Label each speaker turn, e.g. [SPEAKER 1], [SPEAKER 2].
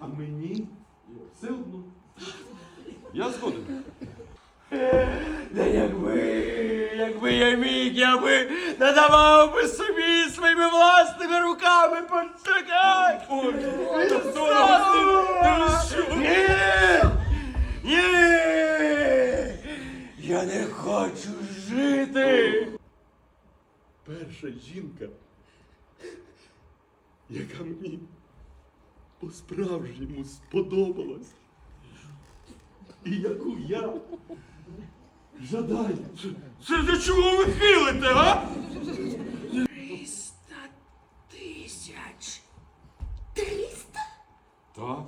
[SPEAKER 1] А мені все одно. Я згоден. Да якби, якби я міг, я би надавав би собі своїми власними руками подстракати. Ні! Ні! Я не хочу жити.
[SPEAKER 2] Перша жінка яка мені по-справжньому сподобалась. І яку я жадаю.
[SPEAKER 1] Це до чого ви хилите, а? 300 тисяч. 300? Так.